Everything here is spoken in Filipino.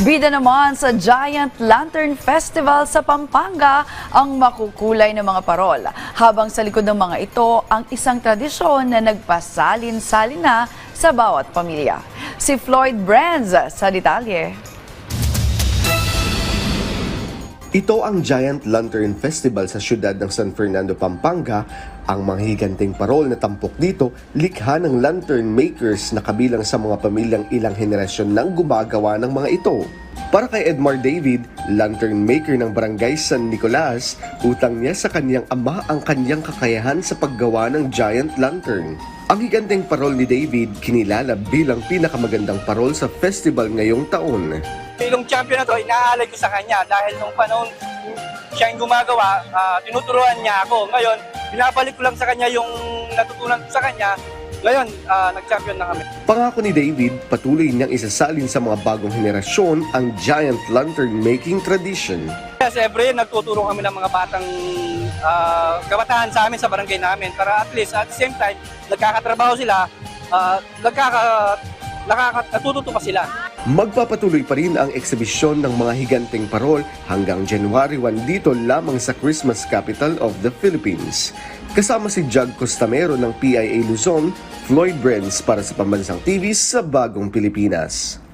Bida naman sa Giant Lantern Festival sa Pampanga ang makukulay na mga parol. Habang sa likod ng mga ito ang isang tradisyon na nagpasalin-salin na sa bawat pamilya. Si Floyd Brands sa detalye. Ito ang Giant Lantern Festival sa siyudad ng San Fernando, Pampanga. Ang mga higanting parol na tampok dito, likha ng lantern makers na kabilang sa mga pamilyang ilang henerasyon nang gumagawa ng mga ito. Para kay Edmar David, lantern maker ng barangay San Nicolas, utang niya sa kanyang ama ang kanyang kakayahan sa paggawa ng giant lantern. Ang higanting parol ni David kinilala bilang pinakamagandang parol sa festival ngayong taon. Yung champion na to, inaalay ko sa kanya dahil nung panahon siya yung gumagawa, ah, tinuturuan niya ako. Ngayon, binabalik ko lang sa kanya yung natutunan ko sa kanya. Ngayon, ah, nag-champion na kami. Pangako ni David, patuloy niyang isasalin sa mga bagong henerasyon ang giant lantern making tradition. Kaya siyempre, nagtuturo kami ng mga batang ah, kabataan sa amin sa barangay namin para at least at the same time, nagkakatrabaho sila, ah, nagkaka, nakaka, natututo pa sila. Magpapatuloy pa rin ang eksibisyon ng mga higanting parol hanggang January 1 dito lamang sa Christmas capital of the Philippines. Kasama si Jug Costamero ng PIA Luzon, Floyd Brands para sa Pambansang TV sa Bagong Pilipinas.